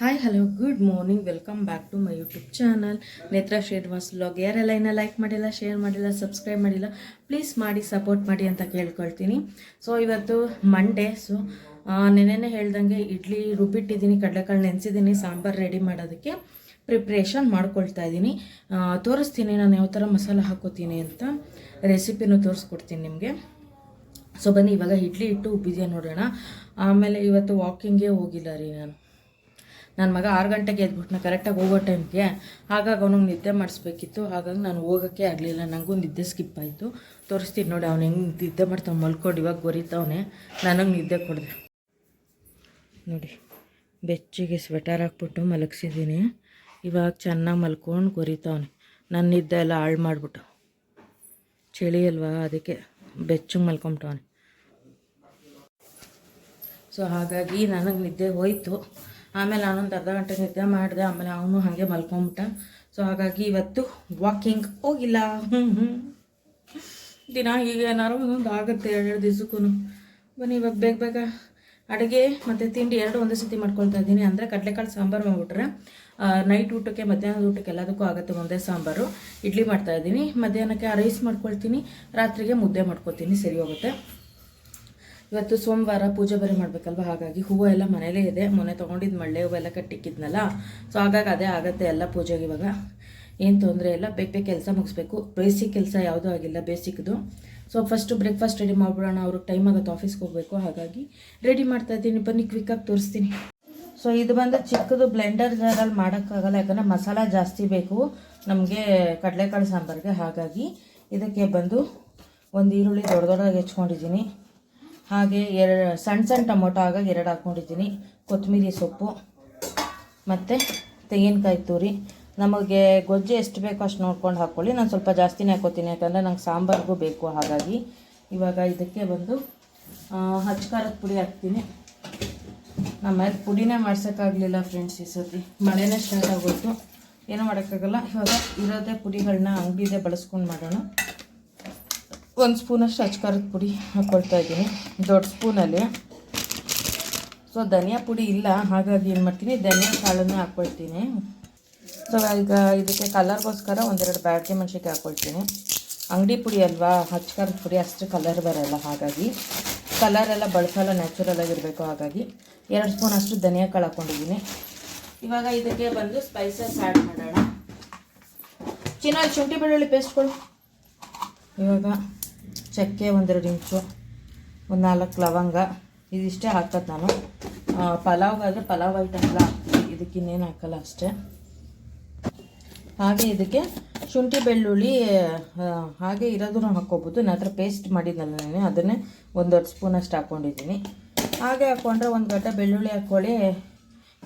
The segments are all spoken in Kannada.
Hi hello good morning welcome back to my YouTube channel Netra Srinivas blog ಯಾರೆಲ್ಲ ಇನ್ನೂ ಲೈಕ್ ಮಾಡಿಲ್ಲ ಶೇರ್ ಮಾಡಿಲ್ಲ ಸಬ್ಸ್ಕ್ರೈಬ್ ಮಾಡಿಲ್ಲ ಪ್ಲೀಸ್ ಮಾಡಿ ಸಪೋರ್ಟ್ ಮಾಡಿ ಅಂತ ಕೇಳ್ಕೊಳ್ತೀನಿ. ಸೊ ಇವತ್ತು ಮಂಡೇ ಸೊ ನೆನೆ ಹೇಳ್ದಂಗೆ ಇಡ್ಲಿ ರುಬ್ಬಿಟ್ಟಿದ್ದೀನಿ ಕಡಲೆಕಾಳು ನೆನೆಸಿದ್ದೀನಿ, ಸಾಂಬಾರು ರೆಡಿ ಮಾಡೋದಕ್ಕೆ ಪ್ರಿಪ್ರೇಷನ್ ಮಾಡ್ಕೊಳ್ತಾ ಇದ್ದೀನಿ. ತೋರಿಸ್ತೀನಿ ನಾನು ಯಾವ ಥರ ಮಸಾಲ ಹಾಕೋತೀನಿ ಅಂತ ರೆಸಿಪಿನೂ ತೋರಿಸ್ಕೊಡ್ತೀನಿ ನಿಮಗೆ. ಸೊ ಬನ್ನಿ, ಇವಾಗ ಇಡ್ಲಿ ಇಟ್ಟು ಉಬ್ಬಿದೆಯಾ ನೋಡೋಣ. ಆಮೇಲೆ ಇವತ್ತು ವಾಕಿಂಗೇ ಹೋಗಿಲ್ಲ ರೀ ನಾನು. ನನ್ನ ಮಗ ಆರು ಗಂಟೆಗೆ ಎದ್ಬಿಟ್ನ ಕರೆಕ್ಟಾಗಿ ಹೋಗೋ ಟೈಮ್ಗೆ ಹಾಗಾಗಿ ಅವನಿಗೆ ನಿದ್ದೆ ಮಾಡಿಸ್ಬೇಕಿತ್ತು. ಹಾಗಾಗಿ ನಾನು ಹೋಗೋಕ್ಕೆ ಆಗಲಿಲ್ಲ. ನನಗೂ ನಿದ್ದೆ ಸ್ಕಿಪ್ ಆಯಿತು. ತೋರಿಸ್ತೀನಿ ನೋಡಿ, ಅವ್ನು ಹೆಂಗೆ ನಿದ್ದೆ ಮಾಡ್ತಾನೆ. ಮಲ್ಕೊಂಡು ಇವಾಗ ಗೊರಿತಾವನೆ. ನನಗೆ ನಿದ್ದೆ ಕೊಡಿದೆ. ನೋಡಿ, ಬೆಚ್ಚಿಗೆ ಸ್ವೆಟರ್ ಹಾಕ್ಬಿಟ್ಟು ಮಲಗಿಸಿದ್ದೀನಿ. ಇವಾಗ ಚೆನ್ನಾಗಿ ಮಲ್ಕೊಂಡು ಗೊರಿತಾವನೆ. ನನ್ನ ನಿದ್ದೆ ಎಲ್ಲ ಹಾಳು ಮಾಡಿಬಿಟ್ಟು. ಚಳಿ ಅಲ್ವಾ, ಅದಕ್ಕೆ ಬೆಚ್ಚಗೆ ಮಲ್ಕೊಂಬಿಟ್ಟವನೆ. ಸೊ ಹಾಗಾಗಿ ನನಗೆ ನಿದ್ದೆ ಹೋಯಿತು. ಆಮೇಲೆ ನಾನೊಂದು ಅರ್ಧ ಗಂಟೆ ನಿದ್ದೆ ಮಾಡಿದೆ, ಆಮೇಲೆ ಅವನು ಹಾಗೆ ಮಲ್ಕೊಂಬಿಟ್ಟ. ಸೊ ಹಾಗಾಗಿ ಇವತ್ತು ವಾಕಿಂಗ್ ಹೋಗಿಲ್ಲ. ಹ್ಞೂ ಹ್ಞೂ ದಿನ ಹೀಗೆ ಏನಾರು ಒಂದೊಂದು ಆಗುತ್ತೆ ಎರಡು ದಿವಸಕ್ಕೂ ಬನ್ನಿ, ಇವಾಗ ಬೇಗ ಬೇಗ ಅಡುಗೆ ಮತ್ತು ತಿಂಡಿ ಎರಡು ಒಂದೇ ಸತಿ ಮಾಡ್ಕೊಳ್ತಾ ಇದ್ದೀನಿ. ಅಂದರೆ ಕಡಲೆಕಾಳು ಸಾಂಬಾರು ಮಾಡಿಬಿಟ್ರೆ ನೈಟ್ ಊಟಕ್ಕೆ, ಮಧ್ಯಾಹ್ನದ ಊಟಕ್ಕೆ ಎಲ್ಲದಕ್ಕೂ ಆಗುತ್ತೆ ಒಂದೇ ಸಾಂಬಾರು. ಇಡ್ಲಿ ಮಾಡ್ತಾ ಇದ್ದೀನಿ. ಮಧ್ಯಾಹ್ನಕ್ಕೆ ರೈಸ್ ಮಾಡ್ಕೊಳ್ತೀನಿ. ರಾತ್ರಿಗೆ ಮುದ್ದೆ ಮಾಡ್ಕೊತೀನಿ. ಸರಿ ಹೋಗುತ್ತೆ. ಇವತ್ತು ಸೋಮವಾರ ಪೂಜೆ ಬರೀ ಮಾಡಬೇಕಲ್ವ? ಹಾಗಾಗಿ ಹೂವು ಎಲ್ಲ ಮನೇಲೇ ಇದೆ. ಮೊನ್ನೆ ತೊಗೊಂಡಿದ್ದು ಮಳ್ಳೆ ಹೂವೆಲ್ಲ ಕಟ್ಟಿಕ್ಕಿದ್ನಲ್ಲ. ಸೊ ಹಾಗಾಗಿ ಅದೇ ಆಗುತ್ತೆ ಎಲ್ಲ ಪೂಜೆಗೆ ಇವಾಗ. ಏನು ತೊಂದರೆ ಇಲ್ಲ. ಬೇಗ ಬೇಗ ಕೆಲಸ ಮುಗಿಸ್ಬೇಕು. ಬೇಸಿಕ್ ಕೆಲಸ ಯಾವುದೂ ಆಗಿಲ್ಲ, ಬೇಸಿಕ್ದು. ಸೊ ಫಸ್ಟು ಬ್ರೇಕ್ಫಾಸ್ಟ್ ರೆಡಿ ಮಾಡ್ಬಿಡೋಣ. ಅವ್ರಿಗೆ ಟೈಮ್ ಆಗುತ್ತೆ ಆಫೀಸ್ಗೆ ಹೋಗಬೇಕು. ಹಾಗಾಗಿ ರೆಡಿ ಮಾಡ್ತಾ ಇದ್ದೀನಿ. ಬನ್ನಿ ಕ್ವಿಕ್ಕಾಗಿ ತೋರಿಸ್ತೀನಿ. ಸೊ ಇದು ಬಂದು ಚಿಕ್ಕದು ಬ್ಲೆಂಡರ್ ಜಾರಲ್ಲಿ ಮಾಡೋಕ್ಕಾಗಲ್ಲ. ಯಾಕಂದರೆ ಮಸಾಲ ಜಾಸ್ತಿ ಬೇಕು. ನಮಗೆ ಕಡಲೆಕಾಳು ಸಾಂಬಾರಿಗೆ. ಹಾಗಾಗಿ ಇದಕ್ಕೆ ಬಂದು ಒಂದು ಈರುಳ್ಳಿ ದೊಡ್ಡ ದೊಡ್ಡದಾಗಿ ಹೆಚ್ಕೊಂಡಿದ್ದೀನಿ. ಹಾಗೆ ಎರಡು ಸಣ್ಣ ಸಣ್ಣ ಟೊಮೊಟೊ ಆಗ ಎರಡು ಹಾಕ್ಕೊಂಡಿದ್ದೀನಿ. ಕೊತ್ತಂಬರಿ ಸೊಪ್ಪು. ಮತ್ತು ತೆಂಗಿನಕಾಯಿ ತುರಿ. ನಮಗೆ ಗೊಜ್ಜು ಎಷ್ಟು ಬೇಕೋ ಅಷ್ಟು ನೋಡ್ಕೊಂಡು ಹಾಕ್ಕೊಳ್ಳಿ ನಾನು ಸ್ವಲ್ಪ ಜಾಸ್ತಿನೇ ಹಾಕೋತೀನಿ ಯಾಕಂದರೆ ನಂಗೆ ಸಾಂಬಾರಿಗೂ ಬೇಕು ಹಾಗಾಗಿ. ಇವಾಗ ಇದಕ್ಕೆ ಬಂದು ಹಚ್ಕಾರದ ಪುಡಿ ಹಾಕ್ತೀನಿ. ನಮ್ಮ ಪುಡಿನೇ ಮಾಡ್ಸೋಕ್ಕಾಗಲಿಲ್ಲ ಫ್ರೆಂಡ್ಸ್ ಈ ಸತಿ ಮಳೆನೇ ಸ್ಟಾರ್ಟ್ ಆಗೋಯ್ತು. ಏನೂ ಮಾಡೋಕ್ಕಾಗಲ್ಲ. ಇವಾಗ ಇರೋದೇ ಪುಡಿಗಳನ್ನ ಅಂಗಡಿದೆ ಬಳಸ್ಕೊಂಡು ಮಾಡೋಣ. ಒಂದು ಸ್ಪೂನಷ್ಟು ಅಚ್ಕಾರದ ಪುಡಿ ಹಾಕ್ಕೊಳ್ತಾ ಇದ್ದೀನಿ. ದೊಡ್ಡ ಸ್ಪೂನಲ್ಲಿ ಸೊ ಧನಿಯಾ ಪುಡಿ ಇಲ್ಲ, ಹಾಗಾಗಿ ಏನು ಮಾಡ್ತೀನಿ, ಧನಿಯಾ ಕಾಳನ್ನು ಹಾಕ್ಕೊಳ್ತೀನಿ ಸೊ ಈಗ ಇದಕ್ಕೆ ಕಲರ್ಗೋಸ್ಕರ ಒಂದೆರಡು ಬ್ಯಾಡಿಗೆ ಮೆಣಸಿಗೆ ಹಾಕ್ಕೊಳ್ತೀನಿ ಅಂಗಡಿ ಪುಡಿ ಅಲ್ವಾ ಹಚ್ಕಾರದ ಪುಡಿ, ಅಷ್ಟು ಕಲರ್ ಬರೋಲ್ಲ, ಹಾಗಾಗಿ. ಕಲರ್ ಎಲ್ಲ ಬಳಸಲ್ಲ ನ್ಯಾಚುರಲ್ ಆಗಿರಬೇಕು, ಹಾಗಾಗಿ. ಎರಡು ಸ್ಪೂನ್ ಅಷ್ಟು ಧನಿಯಾ ಕಾಳು ಹಾಕ್ಕೊಂಡಿದ್ದೀನಿ ಇವಾಗ ಇದಕ್ಕೆ ಬಂದು ಸ್ಪೈಸಸ್ ಆ್ಯಡ್ ಮಾಡೋಣ. ಚಿನ್ನ, ಶುಂಠಿ ಬೆಳ್ಳುಳ್ಳಿ ಪೇಸ್ಟ್ಗಳು ಇವಾಗ ಚಕ್ಕೆ ಒಂದೆರಡು ಇಂಚು, ಒಂದು ನಾಲ್ಕು ಲವಂಗ, ಇದಿಷ್ಟೇ ಹಾಕೋದು ನಾನು. ಪಲಾವ್ ಆದರೆ ಪಲಾವ್ ಐಟಮ್ ಎಲ್ಲ ಹಾಕ್ತೀನಿ ಇದಕ್ಕೆ ಇನ್ನೇನು ಹಾಕಲ್ಲ ಅಷ್ಟೇ. ಹಾಗೆ ಇದಕ್ಕೆ ಶುಂಠಿ ಬೆಳ್ಳುಳ್ಳಿ ಹಾಗೆ ಇರೋದನ್ನು ಹಾಕ್ಕೋಬೋದು. ನನ್ನ ಹತ್ರ ಪೇಸ್ಟ್ ಮಾಡಿದ್ನಲ್ಲ ನಾನು, ಅದನ್ನೇ ಒಂದು ಸ್ಪೂನ್ ಸ್ಪೂನಷ್ಟು ಹಾಕ್ಕೊಂಡಿದ್ದೀನಿ ಹಾಗೆ ಹಾಕ್ಕೊಂಡ್ರೆ ಒಂದು ಗಡ್ಡೆ ಬೆಳ್ಳುಳ್ಳಿ ಹಾಕ್ಕೊಳ್ಳಿ.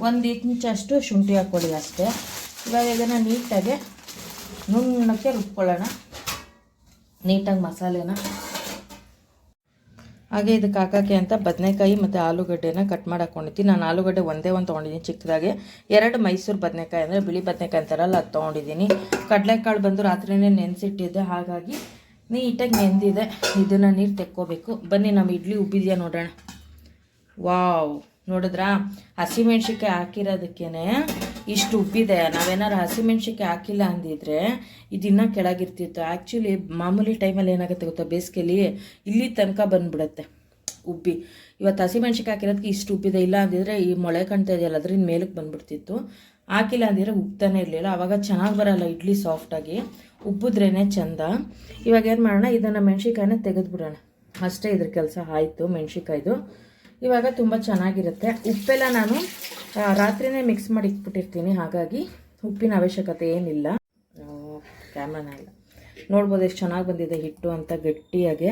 ಒಂದು ಇಂಚಷ್ಟು ಶುಂಠಿ ಹಾಕ್ಕೊಳ್ಳಿ ಅಷ್ಟೇ. ಇವಾಗ ಇದನ್ನು ನೀಟಾಗಿ ನುಣ್ಣಕ್ಕೆ ರುಬ್ಕೊಳ್ಳೋಣ. ನೀಟಾಗಿ ಮಸಾಲೆನ. ಹಾಗೆ ಇದಕ್ಕೆ ಹಾಕೋಕ್ಕೆ ಅಂತ ಬದನೆಕಾಯಿ ಮತ್ತು ಆಲೂಗಡ್ಡೆನ ಕಟ್ ಮಾಡಿ ಹಾಕ್ಕೊಂಡಿದ್ದೀನಿ ನಾನು ಆಲೂಗಡ್ಡೆ ಒಂದೇ ಒಂದು ತೊಗೊಂಡಿದ್ದೀನಿ ಚಿಕ್ಕದಾಗೆ. ಎರಡು ಮೈಸೂರು ಬದನೆಕಾಯಿ ಅಂದರೆ ಬಿಳಿ ಬದನೆಕಾಯಿ ಅಂತಾರಲ್ಲ, ಅದು ತೊಗೊಂಡಿದ್ದೀನಿ. ಕಡಲೆಕಾಳು ಬಂದು ರಾತ್ರಿನೇ ನೆನೆಸಿಟ್ಟಿದ್ದೆ, ಹಾಗಾಗಿ ನೀಟಾಗಿ ನೆಂದಿದೆ. ಇದನ್ನು ನೀರು ತೆಕ್ಕೋಬೇಕು. ಬನ್ನಿ ನಮ್ಮ ಇಡ್ಲಿ ಉಬ್ಬಿದೆಯಾ ನೋಡೋಣ. ವಾವ್. ನೋಡಿದ್ರಾ? ಹಸಿಮೆಣ್ಸಿಕಾಯಿ ಹಾಕಿರೋದಕ್ಕೇನೆ ಇಷ್ಟು ಉಬ್ಬಿದೆ ನಾವೇನಾರು ಹಸಿಮೆಣ್ಸಿಕಾಯಿ ಹಾಕಿಲ್ಲ ಅಂದಿದ್ರೆ ಇದಿನ್ನ ಕೆಳಗಿರ್ತಿತ್ತು. ಆ್ಯಕ್ಚುಲಿ ಮಾಮೂಲಿ ಟೈಮಲ್ಲಿ ಏನಾಗುತ್ತೆ ಗೊತ್ತಾ ಬೇಸಿಗೆಲಿ? ಇಲ್ಲಿ ತನಕ ಬಂದ್ಬಿಡುತ್ತೆ ಉಬ್ಬಿ. ಇವತ್ತು ಹಸಿಮೆಣ್ಸಿಕಾಯಿ ಹಾಕಿರೋದಕ್ಕೆ ಇಷ್ಟು ಉಬ್ಬಿದೆ ಇಲ್ಲ ಅಂದಿದ್ರೆ ಈ ಮೊಳೆ ಕಾಣ್ತಾ ಇದೆಯಲ್ಲ, ಅದ್ರಿಂದ ಮೇಲಕ್ಕೆ ಬಂದ್ಬಿಡ್ತಿತ್ತು. ಹಾಕಿಲ್ಲ ಅಂದಿದ್ರೆ ಉಬ್ತಾನೆ ಇರಲಿಲ್ಲ. ಆವಾಗ ಚೆನ್ನಾಗಿ ಬರಲ್ಲ ಇಡ್ಲಿ ಸಾಫ್ಟಾಗಿ ಉಬ್ಬಿದ್ರೇ ಚಂದ. ಇವಾಗ ಏನು ಮಾಡೋಣ? ಇದನ್ನು ಮೆಣಸಿಕಾಯಿನ ತೆಗೆದುಬಿಡೋಣ. ಅಷ್ಟೇ ಇದ್ರ ಕೆಲಸ. ಆಯಿತು ಮೆಣ್ಸಿಕಾಯ್ದು ಇವಾಗ ತುಂಬ ಚೆನ್ನಾಗಿರುತ್ತೆ. ಉಪ್ಪೆಲ್ಲ ನಾನು ರಾತ್ರಿನೇ ಮಿಕ್ಸ್ ಮಾಡಿ ಇಟ್ಬಿಟ್ಟಿರ್ತೀನಿ ಹಾಗಾಗಿ ಉಪ್ಪಿನ ಅವಶ್ಯಕತೆ ಏನಿಲ್ಲ. ಕ್ಯಾಮ್ರಾನ ಇಲ್ಲ ನೋಡ್ಬೋದು ಎಷ್ಟು ಚೆನ್ನಾಗಿ ಬಂದಿದೆ ಹಿಟ್ಟು ಅಂತ ಗಟ್ಟಿಯಾಗಿ.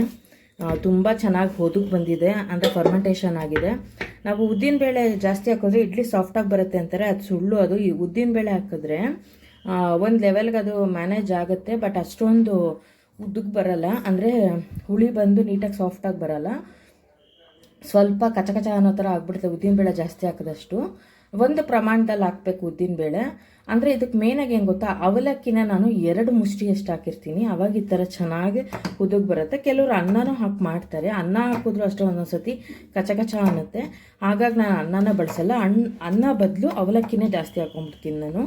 ತುಂಬ ಚೆನ್ನಾಗಿ ಹೊದಕ್ಕೆ ಬಂದಿದೆ. ಅಂದರೆ ಫರ್ಮೆಂಟೇಷನ್ ಆಗಿದೆ. ನಾವು ಉದ್ದಿನ ಬೇಳೆ ಜಾಸ್ತಿ ಹಾಕಿದ್ರೆ ಇಡ್ಲಿ ಸಾಫ್ಟಾಗಿ ಬರುತ್ತೆ ಅಂತಾರೆ. ಅದು ಸುಳ್ಳು ಅದು. ಈ ಉದ್ದಿನಬೇಳೆ ಹಾಕಿದ್ರೆ ಒಂದು ಲೆವೆಲ್ಗೆ ಅದು ಮ್ಯಾನೇಜ್ ಆಗುತ್ತೆ. ಬಟ್ ಅಷ್ಟೊಂದು ಉದ್ದಕ್ಕೆ ಬರಲ್ಲ. ಅಂದರೆ ಹುಳಿ ಬಂದು ನೀಟಾಗಿ ಸಾಫ್ಟಾಗಿ ಬರಲ್ಲ. ಸ್ವಲ್ಪ ಕಚಕಚ ಕಚ ಅನ್ನೋ ಥರ ಆಗ್ಬಿಡುತ್ತೆ. ಉದ್ದಿನಬೇಳೆ ಜಾಸ್ತಿ ಹಾಕಿದಷ್ಟು. ಒಂದು ಪ್ರಮಾಣದಲ್ಲಿ ಹಾಕಬೇಕು ಉದ್ದಿನಬೇಳೆ ಅಂದರೆ ಇದಕ್ಕೆ ಮೇನಾಗಿ ಏನು ಗೊತ್ತಾ? ಅವಲಕ್ಕಿನ ನಾನು ಎರಡು ಮುಷ್ಟಿಯಷ್ಟು ಹಾಕಿರ್ತೀನಿ. ಅವಾಗ ಈ ಥರ ಚೆನ್ನಾಗಿ ಕುದಕ್ಕೆ ಬರುತ್ತೆ. ಕೆಲವರು ಅನ್ನನೂ ಹಾಕಿ ಮಾಡ್ತಾರೆ. ಅನ್ನ ಹಾಕಿದ್ರು ಅಷ್ಟೇ ಒಂದೊಂದು ಸತಿ ಕಚಕಚ ಕಚ ಅನ್ನುತ್ತೆ. ಹಾಗಾಗಿ ನಾನು ಅನ್ನನ ಬಳಸಲ್ಲ. ಅನ್ನ ಬದಲು ಅವಲಕ್ಕಿನೇ ಜಾಸ್ತಿ ಹಾಕೊಂಡ್ಬಿಡ್ತೀನಿ ನಾನು.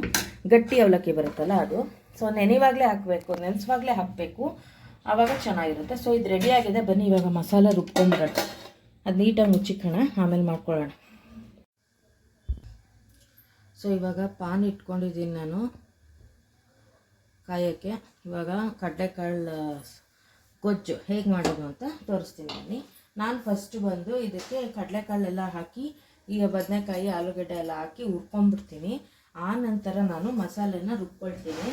ಗಟ್ಟಿ ಅವಲಕ್ಕಿ ಬರುತ್ತಲ್ಲ ಅದು. ಸೊ ನೆನೆವಾಗಲೇ ಹಾಕಬೇಕು. ನೆನೆಸುವಾಗಲೇ ಹಾಕಬೇಕು. ಆವಾಗ ಚೆನ್ನಾಗಿರುತ್ತೆ. ಸೊ ಇದು ರೆಡಿಯಾಗಿದೆ ಬನ್ನಿ, ಇವಾಗ ಮಸಾಲೆ ರುಬ್ಕೊಂಡ್ಬಿಡೋಣ ಅದು ನೀಟಾಗಿ ಮುಚ್ಚಿಕೋಣ ಆಮೇಲೆ ಮಾಡ್ಕೊಳ್ಳೋಣ ಸೊ ಇವಾಗ ಪಾನ್ ಇಟ್ಕೊಂಡಿದ್ದೀನಿ ನಾನು ಕಾಯೋಕ್ಕೆ. ಇವಾಗ ಕಡಲೆಕಾಳು ಗೊಜ್ಜು ಹೇಗೆ ಮಾಡೋದು ಅಂತ ತೋರಿಸ್ತೀನಿ ಬನ್ನಿ. ನಾನು ಫಸ್ಟ್ ಬಂದು ಇದಕ್ಕೆ ಕಡಲೆಕಾಳೆಲ್ಲ ಹಾಕಿ, ಈಗ ಬದನೆಕಾಯಿ, ಆಲೂಗಡ್ಡೆ ಎಲ್ಲ ಹಾಕಿ ಉರ್ಕೊಂಬಿಡ್ತೀನಿ ಆ ನಂತರ ನಾನು ಮಸಾಲೆನ ರುಬ್ಕೊಳ್ತೀನಿ.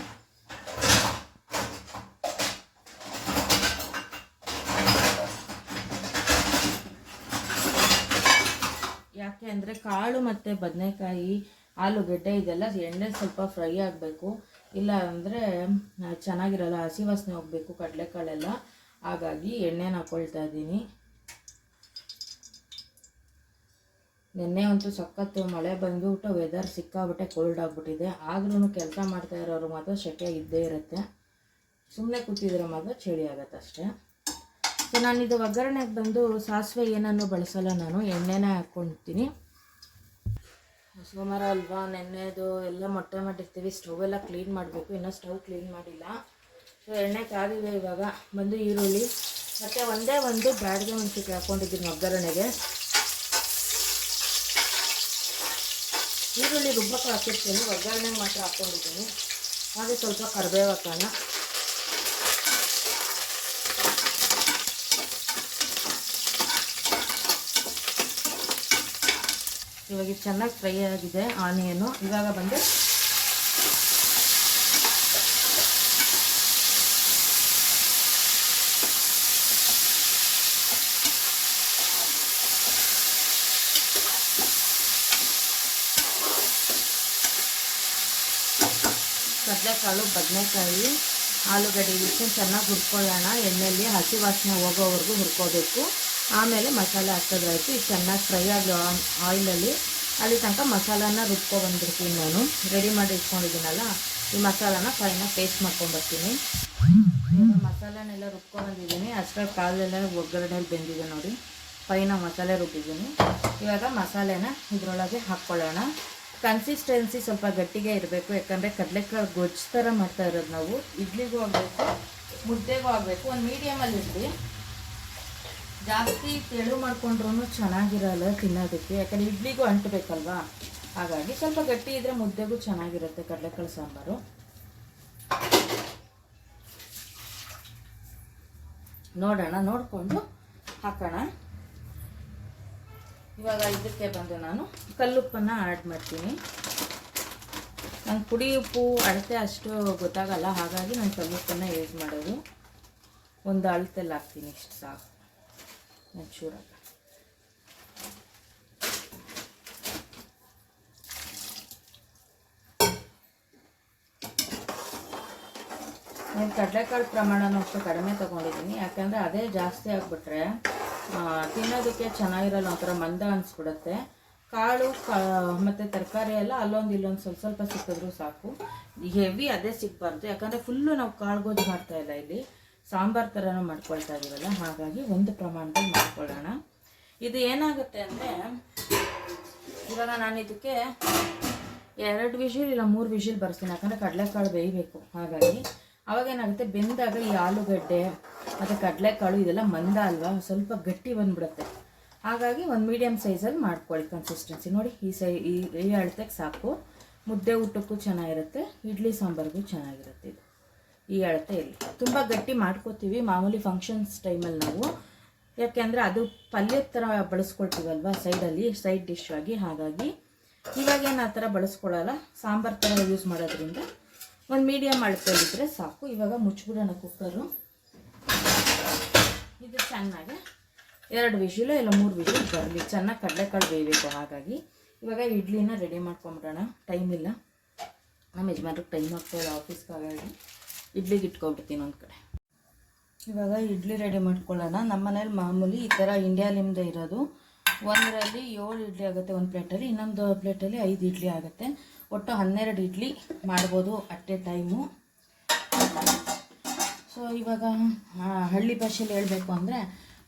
ಯಾಕೆ ಅಂದರೆ ಕಾಳು ಮತ್ತು ಬದನೆಕಾಯಿ, ಆಲೂಗಡ್ಡೆ ಇದೆಲ್ಲ ಎಣ್ಣೆ ಸ್ವಲ್ಪ ಫ್ರೈ ಆಗಬೇಕು. ಇಲ್ಲ ಅಂದರೆ ಚೆನ್ನಾಗಿರಲ್ಲ, ಹಸಿ ವಾಸನೆ ಹೋಗಬೇಕು ಕಡಲೆಕಾಳೆಲ್ಲ. ಹಾಗಾಗಿ ಎಣ್ಣೆನ ಹಾಕ್ಕೊಳ್ತಾ ಇದ್ದೀನಿ. ನಿನ್ನೆ ಅಂತೂ ಸಖತ್ತು ಮಳೆ ಬಂದುಬಿಟ್ಟು ವೆದರ್ ಸಿಕ್ಕಾಬಿಟ್ಟೆ ಕೋಲ್ಡ್ ಆಗಿಬಿಟ್ಟಿದೆ. ಆದ್ರೂ ಕೆಲಸ ಮಾಡ್ತಾ ಇರೋರು ಮಾತ್ರ ಸೆಕೆ ಇದ್ದೇ ಇರುತ್ತೆ. ಸುಮ್ಮನೆ ಕೂತಿದ್ರೆ ಮಾತ್ರ ಚಳಿ ಆಗುತ್ತೆ ಅಷ್ಟೇ ಸೊ ನಾನಿದು ಒಗ್ಗರಣೆಗೆ ಬಂದು ಸಾಸಿವೆ ಏನನ್ನು ಬಳಸಲ್ಲ ನಾನು, ಎಣ್ಣೆನೇ ಹಾಕ್ಕೊಳ್ತೀನಿ ಸೋಮವಾರ ಅಲ್ವಾ, ನೆನ್ನೆದು ಎಲ್ಲ ಮೊಟ್ಟೆ ಮಾಡಿರ್ತೀವಿ, ಸ್ಟವ್ ಎಲ್ಲ ಕ್ಲೀನ್ ಮಾಡಬೇಕು, ಇನ್ನೂ ಸ್ಟವ್ ಕ್ಲೀನ್ ಮಾಡಿಲ್ಲ. ಸೊ ಎಣ್ಣೆ ಕಾದಿದೆ ಇವಾಗ, ಬಂದು ಈರುಳ್ಳಿ, ಮತ್ತು ಒಂದೇ ಒಂದು ಬ್ಯಾಡ್ಗೆ ಮೆಣಸಿನ್ಕಾಯಿ ಹಾಕ್ಕೊಂಡಿದ್ದೀನಿ ಒಗ್ಗರಣೆಗೆ. ಈರುಳ್ಳಿ ರುಬ್ಬಕ್ಕೆ ಹಾಕಿರ್ತೀನಿ, ಒಗ್ಗರಣೆಗೆ ಮಾತ್ರ ಹಾಕ್ಕೊಂಡಿದ್ದೀನಿ ಹಾಗೆ ಸ್ವಲ್ಪ ಕರಿಬೇವು ಹಾಕೋಣ ಇವಾಗ ಚೆನ್ನಾಗಿ ಫ್ರೈ ಆಗಿದೆ, ಆನಿಯನು. ಇವಾಗ ಬಂದು ಕಡಲೆಕಾಳು, ಬದನೆಕಾಯಿ, ಆಲೂಗಡ್ಡೆ ಇಷ್ಟು ಚೆನ್ನಾಗಿ ಹುರ್ಕೊಳ್ಳೋಣ. ಎಣ್ಣೆಯಲ್ಲಿ ಹಸಿ ವಾಸನೆ ಹೋಗೋವರೆಗೂ ಹುರ್ಕೋಬೇಕು. ಆಮೇಲೆ ಮಸಾಲೆ ಹಾಕೋದ್ರಾಯ್ತು ಇದು ಚೆನ್ನಾಗಿ ಫ್ರೈ ಆಗಿ ಆಯಿಲಲ್ಲಿ ಅಲ್ಲಿ ತನಕ ಮಸಾಲಾನ ರುಬ್ಕೊ ಬಂದಿರ್ತೀನಿ ನಾನು. ರೆಡಿ ಮಾಡಿ ಇಟ್ಕೊಂಡಿದ್ದೀನಲ್ಲ, ಈ ಮಸಾಲಾನ ಫೈನಾಗಿ ಪೇಸ್ಟ್ ಮಾಡ್ಕೊಂಡ್ಬರ್ತೀನಿ ಮಸಾಲೆನೆಲ್ಲ ರುಬ್ಕೊಂಬಂದಿದ್ದೀನಿ. ಅಷ್ಟರಲ್ಲಿ ಕಾಲೆಲ್ಲ ಒಗ್ಗರಣೆಯಲ್ಲಿ ಬೆಂದಿದೆ ನೋಡಿ. ಫೈನ ಮಸಾಲೆ ರುಬ್ಬಿದ್ದೀನಿ. ಇವಾಗ ಮಸಾಲೆನ ಇದರೊಳಗೆ ಹಾಕ್ಕೊಳ್ಳೋಣ. ಕನ್ಸಿಸ್ಟೆನ್ಸಿ ಸ್ವಲ್ಪ ಗಟ್ಟಿಗೆ ಇರಬೇಕು. ಯಾಕಂದರೆ ಕಡಲೆಕಾಳು ಗೊಜ್ಜು ಥರ ಮಾಡ್ತಾ ಇರೋದು ನಾವು. ಇಡ್ಲಿಗೂ ಆಗಬೇಕು, ಮುದ್ದೆಗೂ ಆಗಬೇಕು. ಒಂದು ಮೀಡಿಯಮಲ್ಲಿ ಇರಲಿ ಜಾಸ್ತಿ ತೆಳು ಮಾಡಿಕೊಂಡ್ರೂ ಚೆನ್ನಾಗಿರಲ್ಲ ತಿನ್ನೋದಕ್ಕೆ. ಯಾಕಂದರೆ ಇಡ್ಲಿಗೂ ಅಂಟಬೇಕಲ್ವಾ? ಹಾಗಾಗಿ ಸ್ವಲ್ಪ ಗಟ್ಟಿ ಇದ್ದರೆ ಮುದ್ದೆಗೂ ಚೆನ್ನಾಗಿರುತ್ತೆ ಕಡಲೆಕಾಳು ಸಾಂಬಾರು. ನೋಡೋಣ, ನೋಡಿಕೊಂಡು ಹಾಕೋಣ. ಇವಾಗ ಇದಕ್ಕೆ ಬಂದು ನಾನು ಕಲ್ಲುಪ್ಪನ್ನು ಆ್ಯಡ್ ಮಾಡ್ತೀನಿ. ನಂಗೆ ಪುಡಿ ಉಪ್ಪು, ಅಳತೆ ಅಷ್ಟು ಗೊತ್ತಾಗಲ್ಲ, ಹಾಗಾಗಿ ನಾನು ಕಲ್ಲುಪ್ಪನ್ನು ಯೂಸ್ ಮಾಡೋದು. ಒಂದು ಅಳತೆಲ್ಲಿ ಹಾಕ್ತೀನಿ, ಇಷ್ಟು ಸಾಕು. ಒಂಚೂರಾಗ ನಾನು ಕಡಲೆಕಾಳು ಪ್ರಮಾಣನೂ ಅಷ್ಟು ಕಡಿಮೆ ತೊಗೊಂಡಿದ್ದೀನಿ. ಯಾಕಂದರೆ ಅದೇ ಜಾಸ್ತಿ ಆಗಿಬಿಟ್ರೆ ತಿನ್ನೋದಕ್ಕೆ ಚೆನ್ನಾಗಿರಲ್ಲ ಒಂಥರ ಮಂದ ಅನಿಸ್ಬಿಡುತ್ತೆ. ಕಾಳು, ಕಾ, ಮತ್ತು ತರಕಾರಿ ಎಲ್ಲ ಅಲ್ಲೊಂದು ಇಲ್ಲೊಂದು ಸ್ವಲ್ಪ ಸ್ವಲ್ಪ ಸಿಕ್ಕಿದ್ರು ಸಾಕು. ಹೆವಿ ಅದೇ ಸಿಗಬಾರ್ದು. ಯಾಕಂದರೆ ಫುಲ್ಲು ನಾವು ಕಾಳು ಗೊಜ್ಜು ಮಾಡ್ತಾ ಇಲ್ಲ ಇಲ್ಲಿ. ಸಾಂಬಾರು ಥರನೂ ಮಾಡ್ಕೊಳ್ತಾ ಇದ್ದೀವಲ್ಲ ಹಾಗಾಗಿ ಒಂದು ಪ್ರಮಾಣದಲ್ಲಿ ಮಾಡ್ಕೊಳ್ಳೋಣ. ಇದು ಏನಾಗುತ್ತೆ ಅಂದರೆ, ಇವಾಗ ನಾನು ಇದಕ್ಕೆ ಎರಡು ವಿಷಿಲ್ ಇಲ್ಲ, ಮೂರು ವಿಷಿಲ್ ಬರ್ತೀನಿ ಯಾಕಂದರೆ ಕಡಲೆಕಾಳು ಬೇಯಬೇಕು, ಹಾಗಾಗಿ. ಅವಾಗ ಏನಾಗುತ್ತೆ, ಬೆಂದಾಗ ಈ ಆಲೂಗಡ್ಡೆ, ಮತ್ತು ಕಡಲೆಕಾಳು ಇದೆಲ್ಲ ಮಂದ ಅಲ್ವಾ, ಸ್ವಲ್ಪ ಗಟ್ಟಿ ಬಂದ್ಬಿಡುತ್ತೆ. ಹಾಗಾಗಿ ಒಂದು ಮೀಡಿಯಮ್ ಸೈಜಲ್ಲಿ ಮಾಡ್ಕೊಳ್ಳಿ ಕನ್ಸಿಸ್ಟೆನ್ಸಿ ನೋಡಿ, ಈ ಸೈ, ಈ ಈ ಅಳತೆಗೆ ಸಾಕು. ಮುದ್ದೆ ಊಟಕ್ಕೂ ಚೆನ್ನಾಗಿರುತ್ತೆ, ಇಡ್ಲಿ ಸಾಂಬಾರಿಗೂ ಚೆನ್ನಾಗಿರುತ್ತೆ ಇದು. ಈ ಅಳತೆ ಇಲ್ಲ. ತುಂಬ ಗಟ್ಟಿ ಮಾಡ್ಕೋತೀವಿ ಮಾಮೂಲಿ ಫಂಕ್ಷನ್ಸ್ ಟೈಮಲ್ಲಿ ನಾವು. ಯಾಕೆಂದರೆ ಅದು ಪಲ್ಯದ ಥರ ಬಳಸ್ಕೊಳ್ತೀವಲ್ವ ಸೈಡಲ್ಲಿ ಸೈಡ್ ಡಿಶ್ ಆಗಿ. ಹಾಗಾಗಿ ಇವಾಗೇನು ಆ ಥರ ಬಳಸ್ಕೊಳ್ಳಲ್ಲ ಸಾಂಬಾರು ಥರ ಯೂಸ್ ಮಾಡೋದ್ರಿಂದ ಒಂದು ಮೀಡಿಯಮ್ ಅಳತೆಯಲ್ಲಿದ್ದರೆ ಸಾಕು. ಇವಾಗ ಮುಚ್ಚಿಬಿಡೋಣ ಕುಕ್ಕರು ಇದು ಚೆನ್ನಾಗಿ ಎರಡು ವಿಷಿಲು ಇಲ್ಲ ಮೂರು ವಿಷಲ್ ಬರಲಿ. ಚೆನ್ನಾಗಿ ಕಡಲೆಕಾಳು ಬೇಯಬೇಕು. ಹಾಗಾಗಿ ಇವಾಗ ಇಡ್ಲಿನ ರೆಡಿ ಮಾಡ್ಕೊಂಬಿಡೋಣ ಟೈಮ್ ಇಲ್ಲ. ನಮ್ಮ ಯಜಮಾನ್ರಿಗೆ ಟೈಮ್ ಆಗ್ತಾಯಿಲ್ಲ ಆಫೀಸ್ಗೆ ಹಾಗಾಗಿ. ಇಡ್ಲಿಗೆ ಇಟ್ಕೊಬಿಡ್ತೀನಿ ಒಂದು ಕಡೆ. ಇವಾಗ ಇಡ್ಲಿ ರೆಡಿ ಮಾಡ್ಕೊಳ್ಳೋಣ. ನಮ್ಮ ಮನೇಲಿ ಮಾಮೂಲಿ ಈ ಥರ ಇಂಡಿಯಾ ಲಿಮ್ದೆ ಇರೋದು. ಒಂದರಲ್ಲಿ ಏಳು ಇಡ್ಲಿ ಆಗುತ್ತೆ ಒಂದು ಪ್ಲೇಟಲ್ಲಿ, ಇನ್ನೊಂದು ಪ್ಲೇಟಲ್ಲಿ ಐದು ಇಡ್ಲಿ ಆಗುತ್ತೆ. ಒಟ್ಟು ಹನ್ನೆರಡು ಇಡ್ಲಿ ಮಾಡ್ಬೋದು ಅಟ್ ಎ ಟೈಮು. ಸೊ ಇವಾಗ ಹಳ್ಳಿ ಭಾಷೆಯಲ್ಲಿ ಹೇಳಬೇಕು ಅಂದರೆ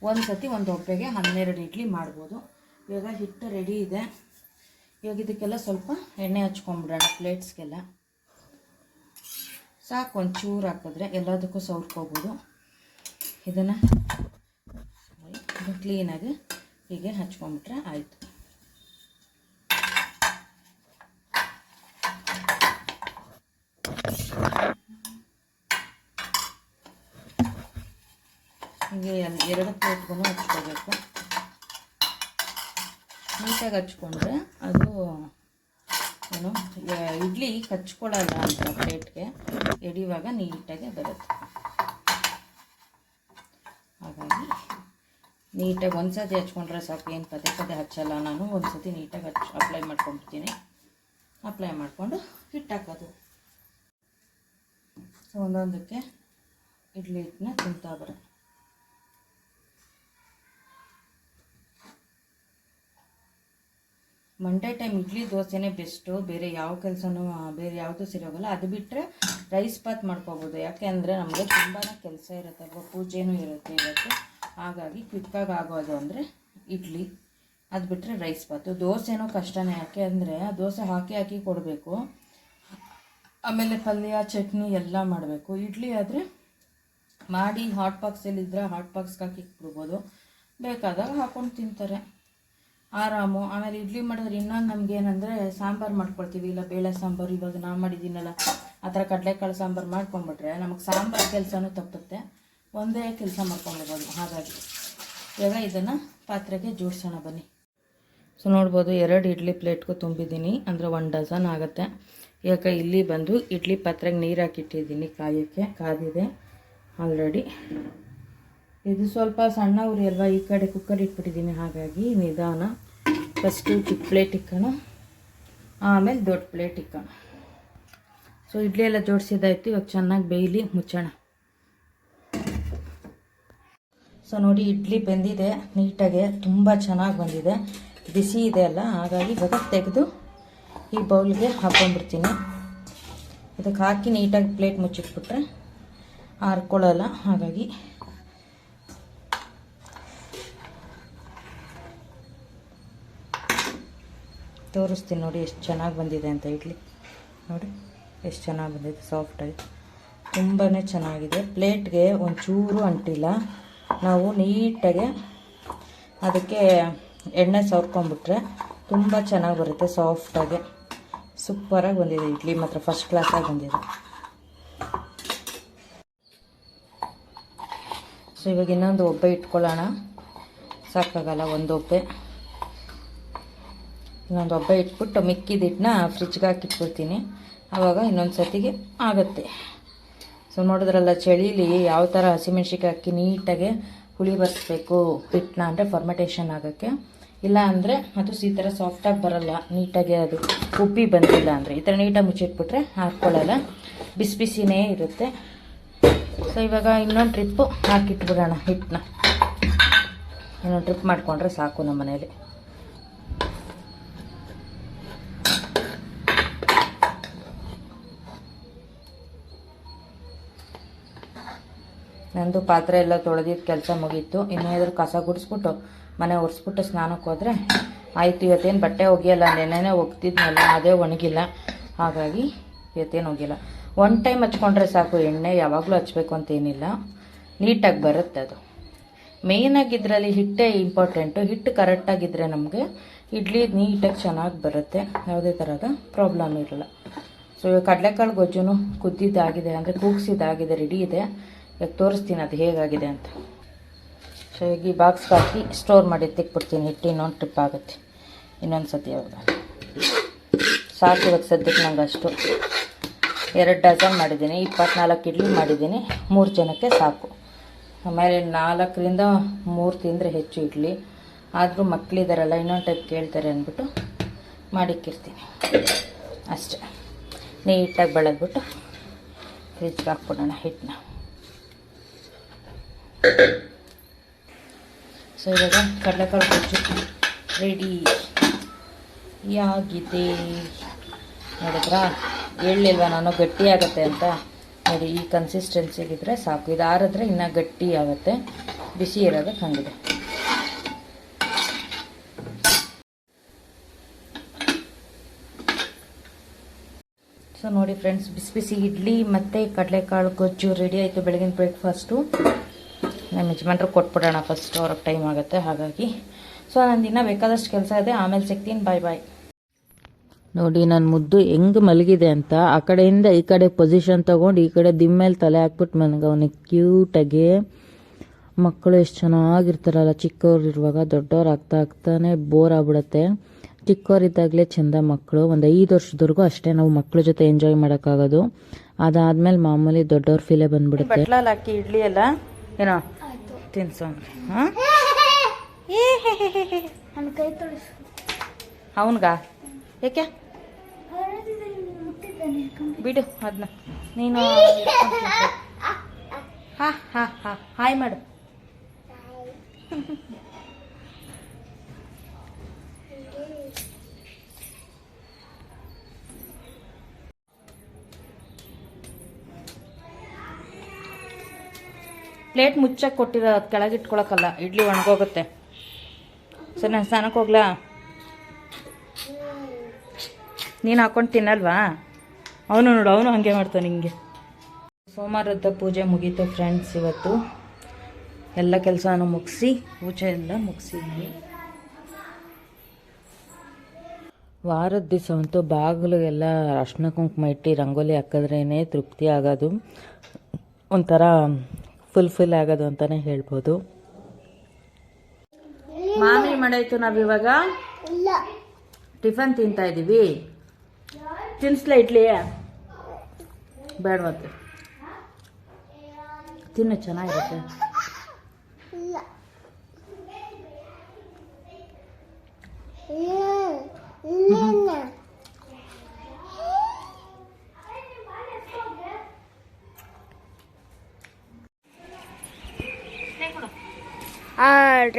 ಒಂದು ಸತಿ ಒಂದು ಒಪ್ಪೆಗೆ ಹನ್ನೆರಡು ಇಡ್ಲಿ ಮಾಡ್ಬೋದು. ಇವಾಗ ಹಿಟ್ಟು ರೆಡಿ ಇದೆ. ಇವಾಗ ಇದಕ್ಕೆಲ್ಲ ಸ್ವಲ್ಪ ಎಣ್ಣೆ ಹಚ್ಕೊಂಡ್ಬಿಡೋಣ ಪ್ಲೇಟ್ಸ್ಗೆಲ್ಲ ಸಾಕು ಒಂದು ಚೂರು ಹಾಕಿದ್ರೆ ಎಲ್ಲದಕ್ಕೂ ಸೌರ್ಕೋಬೋದು ಇದನ್ನು ಕ್ಲೀನಾಗಿ ಹೀಗೆ ಹಚ್ಕೊಂಬಿಟ್ರೆ ಆಯಿತು. ಹೀಗೆ ಎರಡು ಪ್ಲೇಟ್ಗೂ ಹಚ್ಕೋಬೇಕು. ನೀಟಾಗಿ ಹಚ್ಕೊಂಡ್ರೆ ಅದು ಏನು? ಇಡ್ಲಿ ಕಚ್ಕೊಳ್ಳಲ್ಲ ಅಂತ ಪ್ಲೇಟ್ಗೆ. ಎಡಿಯುವಾಗ ನೀಟಾಗೆ ಬರುತ್ತೆ. ಹಾಗಾಗಿ ನೀಟಾಗಿ ಒಂದು ಸತಿ ಹಚ್ಕೊಂಡ್ರೆ ಸಾಕು, ಏನು ಪದೇ ಪದೇ ಹಚ್ಚಲ್ಲ. ನಾನು ಒಂದು ಸತಿ ನೀಟಾಗಿ ಹಚ್ ಅಪ್ಲೈ ಮಾಡ್ಕೊಂಡ್ಬಿಡ್ತೀನಿ. ಅಪ್ಲೈ ಮಾಡಿಕೊಂಡು ಹಿಟ್ಟಾಕೋದು ಸೊ ಒಂದೊಂದಕ್ಕೆ ಇಡ್ಲಿ ಹಿಟ್ಟನ್ನ ತಿಂತಾ ಬರೋದು ಮಂಡೇ ಟೈಮ್ ಇಡ್ಲಿ, ದೋಸೆನೇ ಬೆಸ್ಟು ಬೇರೆ ಯಾವ ಕೆಲಸನೂ ಬೇರೆ ಯಾವುದೂ ಸಿರೋಗಲ್ಲ ಅದು ಬಿಟ್ಟರೆ ರೈಸ್ ಬಾತ್ ಮಾಡ್ಕೋಬೋದು. ಯಾಕೆ ಅಂದರೆ ನಮಗೆ ತುಂಬಾ ಕೆಲಸ ಇರುತ್ತೆ. ಅಲ್ವಾ ಪೂಜೆನೂ ಇರುತ್ತೆ ಇವತ್ತು. ಹಾಗಾಗಿ ಕ್ವಿಕ್ಕಾಗಿ ಆಗೋದು ಅಂದರೆ ಇಡ್ಲಿ. ಅದು ಬಿಟ್ಟರೆ ರೈಸ್ ಬಾತು ದೋಸೆನೂ ಕಷ್ಟನೇ. ಯಾಕೆ ಅಂದರೆ ದೋಸೆ ಹಾಕಿ ಹಾಕಿ ಕೊಡಬೇಕು. ಆಮೇಲೆ ಪಲ್ಯ, ಚಟ್ನಿ ಎಲ್ಲ ಮಾಡಬೇಕು. ಇಡ್ಲಿ ಆದರೆ ಮಾಡಿ ಹಾಟ್ ಬಾಕ್ಸಲ್ಲಿದ್ದರೆ ಹಾಟ್ ಬಾಕ್ಸ್ಗೆ ಹಾಕಿ ಬಿಡ್ಬೋದು ಬೇಕಾದಾಗ ಹಾಕೊಂಡು ತಿಂತಾರೆ. ಆರಾಮು. ಆಮೇಲೆ ಇಡ್ಲಿ ಮಾಡಿದ್ರೆ ಇನ್ನೊಂದು ನಮ್ಗೆ ಏನಂದರೆ ಸಾಂಬಾರು ಮಾಡ್ಕೊಳ್ತೀವಿ. ಇಲ್ಲ ಬೇಳೆ ಸಾಂಬಾರು, ಇವಾಗ ನಾ ಮಾಡಿದ್ದೀನಲ್ಲ, ಆ ಥರ ಕಡಲೆಕಾಳು ಸಾಂಬಾರು ಮಾಡ್ಕೊಂಡ್ಬಿಟ್ರೆ ನಮಗೆ ಸಾಂಬಾರು ಕೆಲಸನೂ ತಪ್ಪುತ್ತೆ ಒಂದೇ ಕೆಲಸ ಮಾಡ್ಕೊಂಡ್ಬಿಡ್ಬೋದು ಹಾಗಾಗಿ ಇವಾಗ ಇದನ್ನು ಪಾತ್ರೆಗೆ ಜೋಡಿಸೋಣ ಬನ್ನಿ. ಸೊ ನೋಡ್ಬೋದು ಎರಡು ಇಡ್ಲಿ ಪ್ಲೇಟ್ಗೂ ತುಂಬಿದ್ದೀನಿ. ಅಂದರೆ ಒನ್ ಡಜನ್ ಆಗುತ್ತೆ. ಯಾಕೆ, ಇಲ್ಲಿ ಬಂದು ಇಡ್ಲಿ ಪಾತ್ರೆಗೆ ನೀರು ಹಾಕಿಟ್ಟಿದ್ದೀನಿ ಕಾಯೋಕ್ಕೆ. ಕಾದಿದೆ ಆಲ್ರೆಡಿ. ಇದು ಸ್ವಲ್ಪ ಸಣ್ಣ ಉರಿ ಅಲ್ವಾ? ಈ ಕಡೆ ಕುಕ್ಕರ್ ಇಟ್ಬಿಟ್ಟಿದ್ದೀನಿ. ಹಾಗಾಗಿ ನಿಧಾನ ಫಸ್ಟು ಚಿಕ್ಕ ಪ್ಲೇಟ್ ಇಕ್ಕೋಣ. ಆಮೇಲೆ ದೊಡ್ಡ ಪ್ಲೇಟ್ ಇಕ್ಕೋಣ. ಸೊ ಇಡ್ಲಿ ಎಲ್ಲ ಜೋಡಿಸಿದಾಯ್ತು, ಇವಾಗ ಚೆನ್ನಾಗಿ ಬೇಯಲಿ, ಮುಚ್ಚೋಣ. ಸೊ ನೋಡಿ, ಇಡ್ಲಿ ಬೆಂದಿದೆ, ನೀಟಾಗಿ, ತುಂಬ ಚೆನ್ನಾಗಿ ಬಂದಿದೆ. ಬಿಸಿ ಇದೆ ಅಲ್ಲ, ಹಾಗಾಗಿ ಇವಾಗ ತೆಗೆದು ಈ ಬೌಲ್ಗೆ ಹಾಕ್ಕೊಂಡ್ಬಿಡ್ತೀನಿ. ಇದಕ್ಕೆ ಹಾಕಿ ನೀಟಾಗಿ ಪ್ಲೇಟ್ ಮುಚ್ಚಿಟ್ಬಿಟ್ರೆ ಹಾರ್ಕೊಳ್ಳೋಲ್ಲ ಹಾಗಾಗಿ ತೋರಿಸ್ತೀನಿ ನೋಡಿ, ಎಷ್ಟು ಚೆನ್ನಾಗಿ ಬಂದಿದೆ ಅಂತ ಇಡ್ಲಿ. ನೋಡಿ, ಎಷ್ಟು ಚೆನ್ನಾಗಿ ಬಂದಿದೆ ಸಾಫ್ಟಾಗಿ ತುಂಬಾ ಚೆನ್ನಾಗಿದೆ. ಪ್ಲೇಟ್ಗೆ ಒಂಚೂರು ಅಂಟಿಲ್ಲ. ನಾವು ನೀಟಾಗೆ ಅದಕ್ಕೆ ಎಣ್ಣೆ ಸವರ್ಕೊಂಡ್ಬಿಟ್ರೆ ತುಂಬ ಚೆನ್ನಾಗಿ ಬರುತ್ತೆ ಸಾಫ್ಟಾಗೆ ಸೂಪರಾಗಿ ಬಂದಿದೆ ಇಡ್ಲಿ, ಮಾತ್ರ ಫಸ್ಟ್ ಕ್ಲಾಸಾಗಿ ಬಂದಿದೆ. ಸೊ ಇವಾಗ ಇನ್ನೊಂದು ಒಬ್ಬೆ ಇಟ್ಕೊಳ್ಳೋಣ. ಸಾಕಾಗಲ್ಲ ಒಂದು ಒಬ್ಬೆ ಇನ್ನೊಂದು ಹಬ್ಬ ಇಟ್ಬಿಟ್ಟು ಮಿಕ್ಕಿದಿಟ್ಟನ್ನ ಫ್ರಿಜ್ಗೆ ಹಾಕಿಟ್ಬಿಡ್ತೀನಿ. ಆವಾಗ ಇನ್ನೊಂದು ಸತಿಗೆ ಆಗುತ್ತೆ. ಸೊ ನೋಡಿದ್ರಲ್ಲ, ಚಳೀಲಿ ಯಾವ ಥರ ಹಸಿಮೆಣ್ಸಿಕಾಯಿ ಹಾಕಿ ನೀಟಾಗಿ ಹುಳಿ ಬರ್ಸ್ಬೇಕು ಹಿಟ್ಟನ್ನ ಅಂದರೆ ಫರ್ಮೆಂಟೇಷನ್ ಆಗೋಕ್ಕೆ. ಇಲ್ಲ ಅಂದರೆ ಅದು ಈ ಥರ ಸಾಫ್ಟಾಗಿ ಬರಲ್ಲ, ನೀಟಾಗಿ ಅದು ಉಪ್ಪಿ ಬಂದಿಲ್ಲ ಅಂದರೆ. ಈ ಥರ ನೀಟಾಗಿ ಮುಚ್ಚಿಟ್ಬಿಟ್ರೆ ಹಾಕ್ಕೊಳ್ಳಲ್ಲ ಬಿಸಿ ಬಿಸಿನೇ ಇರುತ್ತೆ. ಸೊ ಇವಾಗ ಇನ್ನೊಂದು ಟ್ರಿಪ್ಪು ಹಾಕಿಟ್ಬಿಡೋಣ ಹಿಟ್ಟನ್ನ. ಇನ್ನೊಂದು ಟ್ರಿಪ್ ಮಾಡಿಕೊಂಡ್ರೆ ಸಾಕು ನಮ್ಮ ಮನೇಲಿ ನಂದು ಪಾತ್ರೆ ಎಲ್ಲ ತೊಳೆದಿದ್ದು ಕೆಲಸ ಮುಗೀತು. ಇನ್ನೇನಾದರೂ ಕಸ ಗುಡಿಸ್ಬಿಟ್ಟು ಮನೆ ಒರೆಸ್ಬಿಟ್ಟು ಸ್ನಾನಕ್ಕೆ ಹೋದರೆ ಆಯಿತು, ಇವತ್ತೇನು ಬಟ್ಟೆ ಒಗೆಯಲ್ಲ ನೆನೆನೇ ಒಗ್ತಿದ್ನಲ್ಲ ಅದೇ ಒಣಗಿಲ್ಲ. ಹಾಗಾಗಿ ಇವತ್ತೇನು ಒಗಿಲ್ಲ ಒನ್ ಟೈಮ್ ಹಚ್ಕೊಂಡ್ರೆ ಸಾಕು, ಎಣ್ಣೆ ಯಾವಾಗಲೂ ಹಚ್ಬೇಕು ಅಂತೇನಿಲ್ಲ ನೀಟಾಗಿ ಬರುತ್ತೆ ಅದು. ಮೇಯ್ನಾಗಿ ಇದರಲ್ಲಿ ಹಿಟ್ಟೇ ಇಂಪಾರ್ಟೆಂಟು ಹಿಟ್ಟು ಕರೆಕ್ಟಾಗಿದ್ದರೆ ನಮಗೆ ಇಡ್ಲಿ ನೀಟಾಗಿ ಚೆನ್ನಾಗಿ ಬರುತ್ತೆ. ಯಾವುದೇ ಥರದ ಪ್ರಾಬ್ಲಮ್ ಇರಲ್ಲ. ಸೊ ಇವಾಗ ಕಡಲೆಕಾಳು ಗೊಜ್ಜುನು ಕುದ್ದಿದ್ದಾಗಿದೆ, ಅಂದರೆ ಕೂಗ್ಸಿದ್ದಾಗಿದೆ ರೆಡಿ ಇದೆ. ಇವಾಗ ತೋರಿಸ್ತೀನಿ ಅದು ಹೇಗಾಗಿದೆ ಅಂತ. ಸೊ ಈಗ ಈ ಬಾಕ್ಸ್ಗೆ ಹಾಕಿ ಸ್ಟೋರ್ ಮಾಡಿ ತೆಕ್ಬಿಡ್ತೀನಿ. ಹಿಟ್ಟು ಇನ್ನೊಂದು ಟ್ರಿಪ್ ಆಗುತ್ತೆ. ಇನ್ನೊಂದು ಸತಿ ಅವಾಗ ಸಾಕು ಇವತ್ತು ಸದ್ಯಕ್ಕೆ ನಂಗೆ ಅಷ್ಟು. ಎರಡು ಡಜನ್ ಮಾಡಿದ್ದೀನಿ. ಇಪ್ಪತ್ನಾಲ್ಕು ಇಡ್ಲಿ ಮಾಡಿದ್ದೀನಿ. ಮೂರು ಜನಕ್ಕೆ ಸಾಕು. ಆಮೇಲೆ ನಾಲ್ಕರಿಂದ ಮೂರು ತಿಂದರೆ ಹೆಚ್ಚು ಇಡ್ಲಿ. ಆದರೂ ಮಕ್ಕಳಿದಾರಲ್ಲ ಇನ್ನೊಂದು ಟೈಪ್ ಕೇಳ್ತಾರೆ ಅಂದ್ಬಿಟ್ಟು ಮಾಡಿಕ್ಕಿರ್ತೀನಿ. ಅಷ್ಟೇ. ನೀಟಾಗಿ ಬೆಳೆದ್ಬಿಟ್ಟು ಫ್ರಿಜ್ಗೆ ಹಾಕ್ಬಿಡೋಣ ಹಿಟ್ಟನ್ನ. ಸೊ ಇವಾಗ ಕಡಲೆಕಾಳು ಗೊಜ್ಜು ರೆಡಿ ಆಗಿದೆ. ನೋಡಿದ್ರಾ? ಹೇಳಿಲ್ವಾ ನಾನು? ಗಟ್ಟಿ ಆಗುತ್ತೆ ಅಂತ. ನೋಡಿ, ಈ ಕನ್ಸಿಸ್ಟೆನ್ಸಿಗಿದ್ರೆ ಸಾಕು. ಇದು ಆರಿದ್ರೆ ಇನ್ನೂ ಗಟ್ಟಿ ಆಗುತ್ತೆ. ಬಿಸಿ ಇರೋದಕ್ಕೆ ಹಂಗಿದೆ. ಸೊ ನೋಡಿ ಫ್ರೆಂಡ್ಸ್ ಬಿಸಿ ಬಿಸಿ ಇಡ್ಲಿ ಮತ್ತು ಕಡಲೆಕಾಳು ಗೊಜ್ಜು ರೆಡಿ ಆಯಿತು ಬೆಳಗಿನ ಬ್ರೇಕ್ಫಾಸ್ಟು ನಮ್ಮ ಯಜಮಾನ್ರು ಕೊಟ್ಬಿಡೋಣ ಫಸ್ಟ್ ಅವ್ರಿಗೆ ಟೈಮ್ ಆಗುತ್ತೆ ಹಾಗಾಗಿ. ಸೊ ನಾನು ಇನ್ನೂ ಬೇಕಾದಷ್ಟು ಕೆಲಸ ಇದೆ ಆಮೇಲೆ ಸಿಗ್ತೀನಿ ಬಾಯ್ ಬಾಯ್ ನೋಡಿ ನನ್ನ ಮುದ್ದು ಹೆಂಗೆ ಮಲಗಿದೆ ಅಂತ ಆ ಕಡೆಯಿಂದ ಈ ಕಡೆ ಪೊಸಿಷನ್ ತಗೊಂಡು ಈ ಕಡೆ ದಿಮ್ಮೇಲೆ ತಲೆ ಹಾಕ್ಬಿಟ್ಟು ನನಗೆ ಅವನಿಗೆ ಕ್ಯೂಟಾಗಿ ಮಕ್ಕಳು ಎಷ್ಟು ಚೆನ್ನಾಗಿರ್ತಾರಲ್ಲ ಚಿಕ್ಕವ್ರು ಇರುವಾಗ ದೊಡ್ಡವ್ರು ಆಗ್ತಾ ಆಗ್ತಾನೆ ಬೋರ್ ಆಗ್ಬಿಡತ್ತೆ. ಚಿಕ್ಕವರಿದ್ದಾಗಲೇ ಚೆಂದ ಮಕ್ಕಳು ಒಂದು ಐದು ವರ್ಷದವರೆಗೂ ಅಷ್ಟೇ ನಾವು ಮಕ್ಕಳ ಜೊತೆ ಎಂಜಾಯ್ ಮಾಡೋಕ್ಕಾಗೋದು. ಅದಾದಮೇಲೆ ಮಾಮೂಲಿ ದೊಡ್ಡವ್ರ ಫೀಲೇ ಬಂದ್ಬಿಡುತ್ತೆ. ಹಾಕಿ ಇಡ್ಲಿ ಎಲ್ಲ ಏನೋ? ತಿನ್ಸೋ ಹಾಂ? ಅವನ್ಗ? ಏಕೆ? ಬಿಡು ಅದನ್ನ ನೀನು ಹಾ ಹಾ ಹಾ. ಹಾಯ್ ಮಾಡು. ಪ್ಲೇಟ್ ಮುಚ್ಚಕ್ಕೆ ಕೊಟ್ಟಿರೋ ಕೆಳಗಿಟ್ಕೊಳಕ್ಕಲ್ಲ ಇಡ್ಲಿ ಒಣಗೋಗುತ್ತೆ. ಸರಿ ನಾನು ಸ್ನಾನಕ್ಕೆ ಹೋಗ್ಲಾ? ನೀನು ಹಾಕೊಂಡು ತಿನ್ನಲ್ವಾ? ಅವನು ನೋಡು, ಅವನು ಹಾಗೆ ಮಾಡ್ತಾನೆ ಹಿಂಗೆ ಸೋಮವಾರದ ಪೂಜೆ ಮುಗೀತು ಫ್ರೆಂಡ್ಸ್ ಇವತ್ತು. ಎಲ್ಲ ಕೆಲಸನೂ ಮುಗಿಸಿ ಪೂಜೆ ಎಲ್ಲ ಮುಗಿಸಿದ್ವಿ ವಾರದ ದಿವಸ ಅಂತೂ ಬಾಗಿಲಿಗೆಲ್ಲ ಅರ್ಶಿನ ಕುಂಕುಮ ಇಟ್ಟು, ರಂಗೋಲಿ ಹಾಕಿದ್ರೇ ತೃಪ್ತಿ ಆಗೋದು. ಒಂಥರ ಫುಲ್ಫಿಲ್ ಆಗೋದು ಅಂತಲೇ ಹೇಳ್ಬೋದು. ಮಾಮಿ ಮಾಡಾಯ್ತು ನಾವಿವಾಗ ಟಿಫನ್ ತಿಂತಾ ಇದ್ದೀವಿ ತಿನ್ಸ್ಲ ಇಡ್ಲಿ ಬೇಡ ಮತ್ತೆ. ತಿನ್ನು ಚೆನ್ನಾಗಿರುತ್ತೆ ಇಲ್ಲ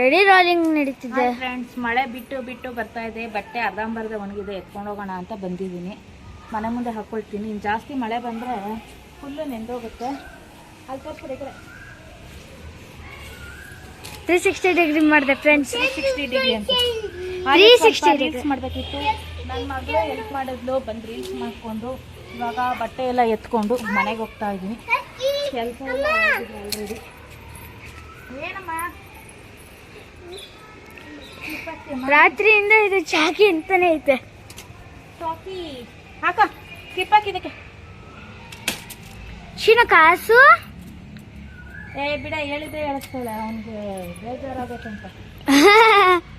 ರೆಡಿ ರಾಲಿಂಗ್ ನಡೀತಿದೆ. ಫ್ರೆಂಡ್ಸ್ ಮಳೆ ಬಿಟ್ಟು ಬಿಟ್ಟು ಬರ್ತಾ ಇದೆ. ಬಟ್ಟೆ ಅರ್ಧಂಬರ್ಧ ಒಣಗಿದೆ. ಎತ್ಕೊಂಡು ಹೋಗೋಣ ಅಂತ ಬಂದಿದ್ದೀನಿ. ಮನೆ ಮುಂದೆ ಹಾಕ್ಕೊಳ್ತೀನಿ ಇನ್ನು ಜಾಸ್ತಿ ಮಳೆ ಬಂದರೆ ಫುಲ್ಲು ನೆಂದೋಗುತ್ತೆ. ಅಲ್ಲಿ ತೋರ್ಸ್ಬಿಡು ಕಡೆ ತ್ರೀ ಸಿಕ್ಸ್ಟಿ ಡಿಗ್ರಿ ಮಾಡಿದೆ ಫ್ರೆಂಡ್ಸ್ ಸಿಕ್ಸ್ಟಿ ಡಿಗ್ರಿ ಅಂತ. ತ್ರೀ ಸಿಕ್ಸ್ಟಿ ರೀಲ್ಸ್ ಮಾಡಬೇಕಿತ್ತು. ನನ್ನ ಮಗಳು ಹೆಲ್ಪ್ ಮಾಡಿದ್ಲು. ಬಂದು ರೀಲ್ಸ್ ಮಾಡಿಕೊಂಡು ಇವಾಗ ಬಟ್ಟೆ ಎಲ್ಲ ಎತ್ಕೊಂಡು ಮನೆಗೆ ಹೋಗ್ತಾ ಇದ್ದೀನಿ. ಕೆಲಸ ಎಲ್ಲ ಆಲ್ರೆಡಿ ಏನಮ್ಮ? ರಾತ್ರಿಯಿಂದ ಇದು ಚಾಕಿ ಅಂತಾನೆ ಐತೆ. ಚಾಕಿ. ಹಾಕ ಕಿಪ್ಪಾಕಿ ಇದಕ್ಕೆ. ಶಿನ ಕಾಸು? ಏ ಬಿಡ ಹೇಳಿದ್ರೆ ಹೇಳಿಸ್ತಾಳೆ ಅವನಿಗೆ ಬೇಜಾರಾಗತ್ತಂತ.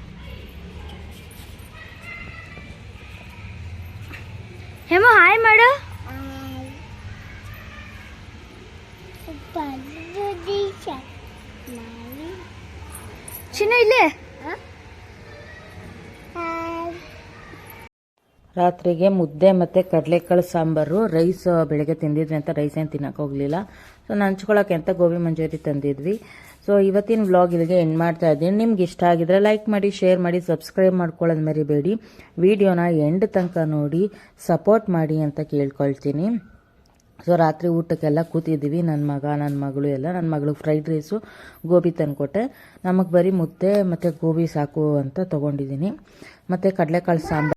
ಹೇಮೋ ಹಾಯ್ ಮಾಡು. ಚಿನ್ನ ಇಲ್ಲೇ? ರಾತ್ರಿಗೆ ಮುದ್ದೆ ಮತ್ತು ಕಡಲೆಕಾಳು ಸಾಂಬಾರು ರೈಸ್ ಬೆಳಗ್ಗೆ ತಿಂದಿದ್ವಿ ಅಂತ ರೈಸ್ ಏನು ತಿನ್ನೋಕೆ ಹೋಗಲಿಲ್ಲ. ಸೊ ನಂಚ್ಕೊಳ್ಳೋಕೆ ಅಂತ ಗೋಬಿ ಮಂಚೂರಿ ತಂದಿದ್ವಿ. ಸೊ ಇವತ್ತಿನ ವ್ಲಾಗ್ ಇಲ್ಲಿಗೆ ಎಂಡ್ ಮಾಡ್ತಾ ಇದ್ದೀನಿ. ನಿಮ್ಗೆ ಇಷ್ಟ ಆಗಿದ್ರೆ ಲೈಕ್ ಮಾಡಿ ಶೇರ್ ಮಾಡಿ ಸಬ್ಸ್ಕ್ರೈಬ್ ಮಾಡ್ಕೊಳ್ಳೋದು ಮರಿಬೇಡಿ. ವಿಡಿಯೋನ ಎಂಡ್ ತನಕ ನೋಡಿ ಸಪೋರ್ಟ್ ಮಾಡಿ ಅಂತ ಕೇಳ್ಕೊಳ್ತೀನಿ. ಸೊ ರಾತ್ರಿ ಊಟಕ್ಕೆಲ್ಲ ಕೂತಿದ್ದೀವಿ. ನನ್ನ ಮಗ ನನ್ನ ಮಗಳು ಎಲ್ಲ. ನನ್ನ ಮಗಳಿಗೆ ಫ್ರೈಡ್ ರೈಸು ಗೋಬಿ ತಂದುಕೊಟ್ಟೆ. ನಮಗೆ ಬರೀ ಮುದ್ದೆ ಮತ್ತು ಗೋಬಿ ಸಾಕು ಅಂತ ತೊಗೊಂಡಿದ್ದೀನಿ. ಮತ್ತು ಕಡಲೆಕಾಳು ಸಾಂಬಾರು.